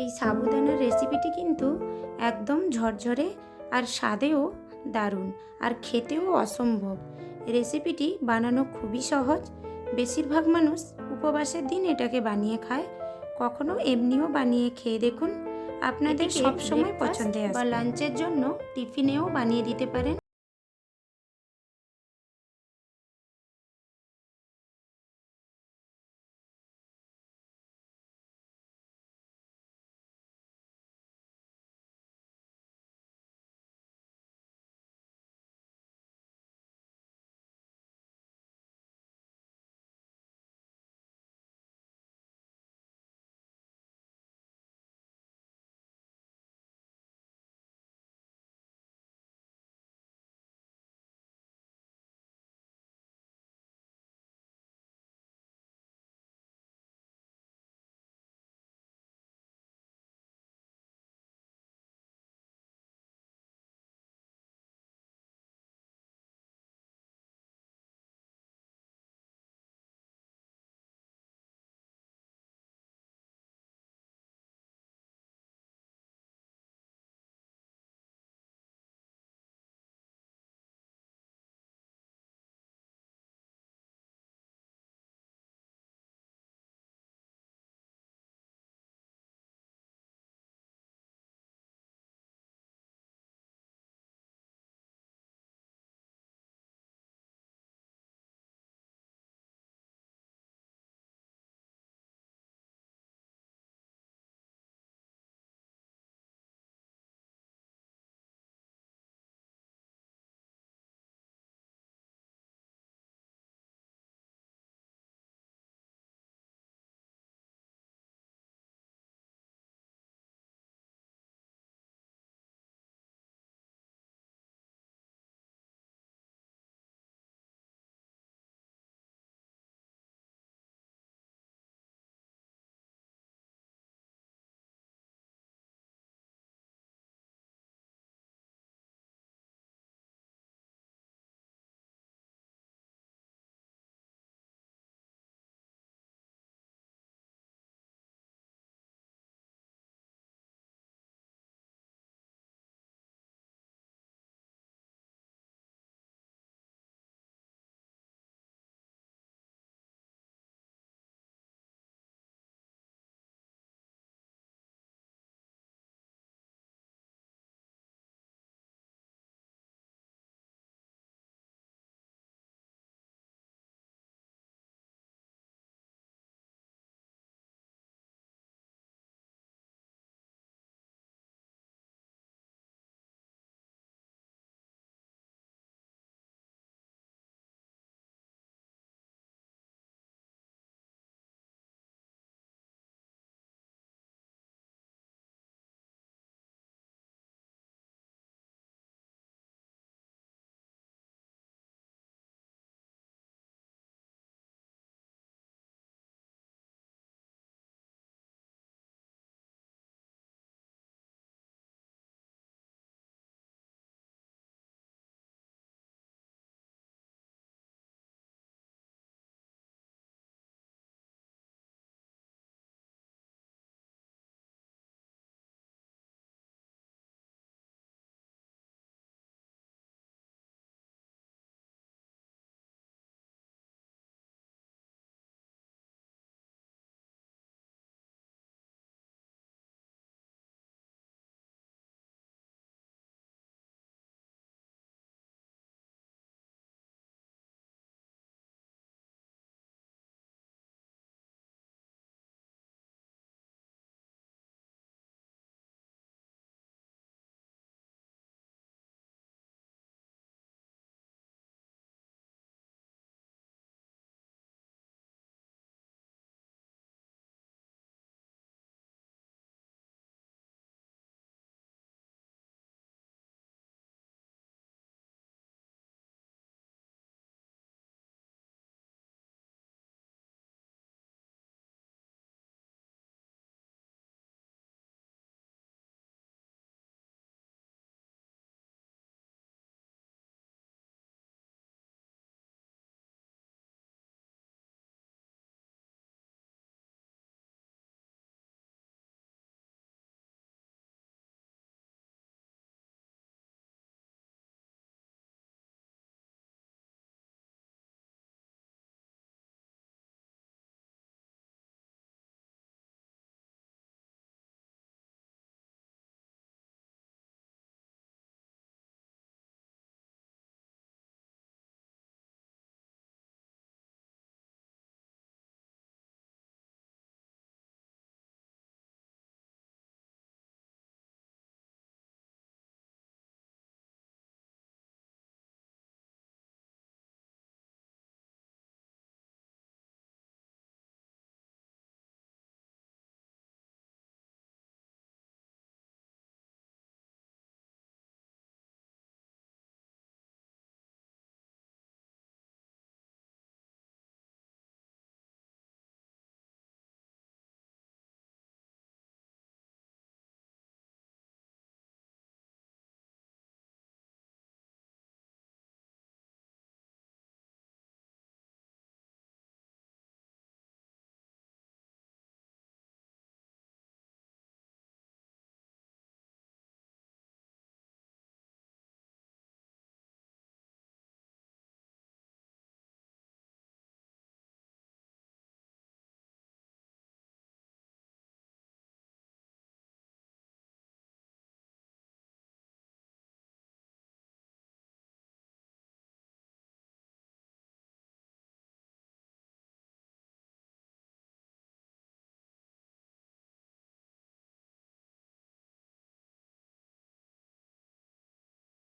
এই সাবুদানার রেসিপিটি কিন্তু একদম ঝরঝরে আর স্বাদেও দারুণ আর খেতেও অসম্ভব। রেসিপিটি বানানো খুবই সহজ। বেশিরভাগ মানুষ উপবাসের দিন এটাকে বানিয়ে খায়। কখনো এমনিও বানিয়ে খেয়ে দেখুন। আপনাদের সব সময় breakfast পছন্দে আসবে। বা লাঞ্চের জন্য টিফিনেও বানিয়ে দিতে পারেন।